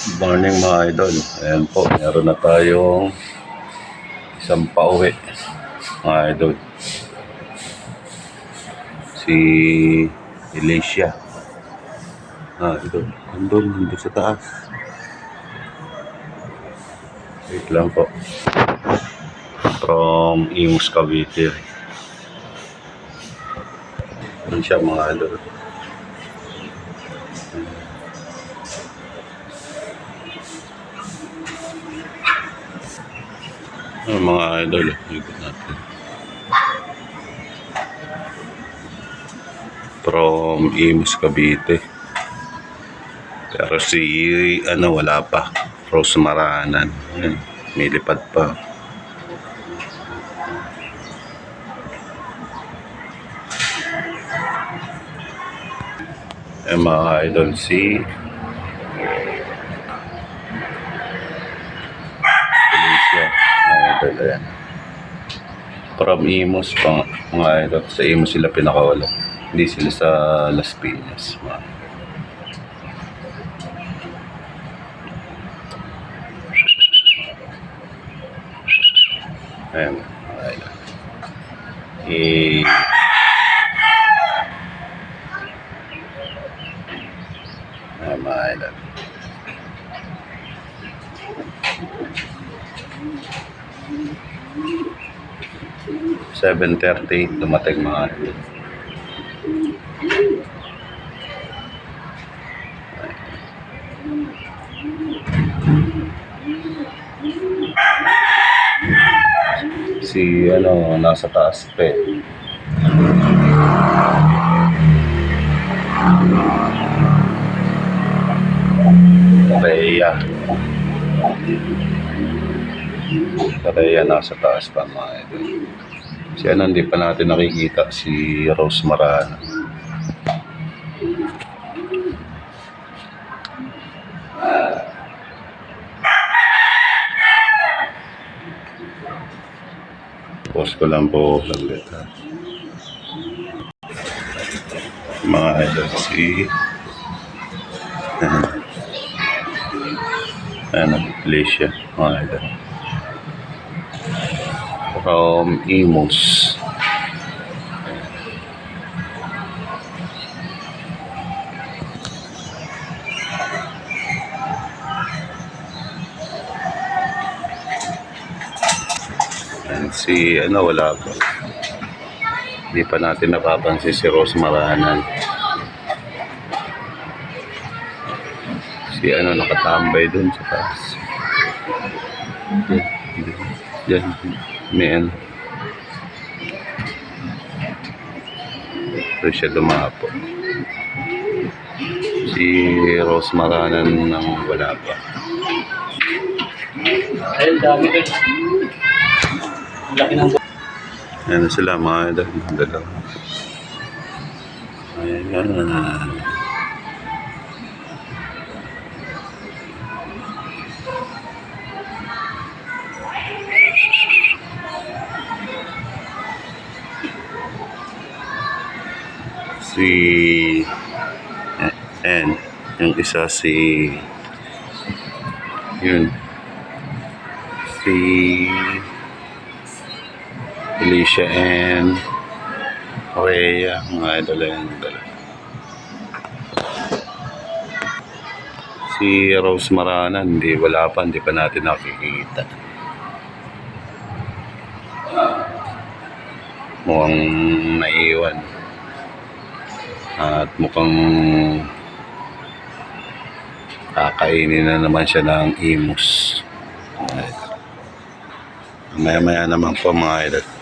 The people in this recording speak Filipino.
Morning mga idol. Ayan po, meron na tayong isang pauwi mga idol. Si Alicia. Ah, idol. Andun, nandun sa taas. Wait lang po. From Imus Cavite. Ayan siya mga idol. Ang mga idol, ikot natin. From Imus Cavite. Pero si, ano, wala pa. Rose Maranan. Ayan, may lipad pa. Ayan mga idol, si Felicia. Mga idol, ayan. From Imus, pang, mga idol. Sa Imus sila pinakawala. Hindi sila sa Las Piñas. Mga. Ayan, idol. Eh, ayan, mga. Seven thirty dumating mga idol. Si ano, nasa taas pa eh. Rhea nasa taas pa mga idol. Si ano, hindi pa natin nakikita si Rose Marana. Post ko lang po saglit ha. Mga idol si ano, Alicia, mga idol. From Imus. And si ano wala pa. Hindi pa natin napapansin si Rose Maranan. Si ano nakatambay dun sa taas. Diyan, diyan, ano. Doon siya dumapo. Si Rose Maranan nang wala pa. Ayun, dami. Ang laki ng Ayan na sila mga. Dalawa. Ayan. Si and yung isa si yun si Alicia and Rhea, mga idol yan. Si Rose Marana, hindi, wala pa, hindi pa natin nakikita. Mukhang naiwan. At mukhang kakainin na naman siya ng imus. Maya-maya naman po mga idol.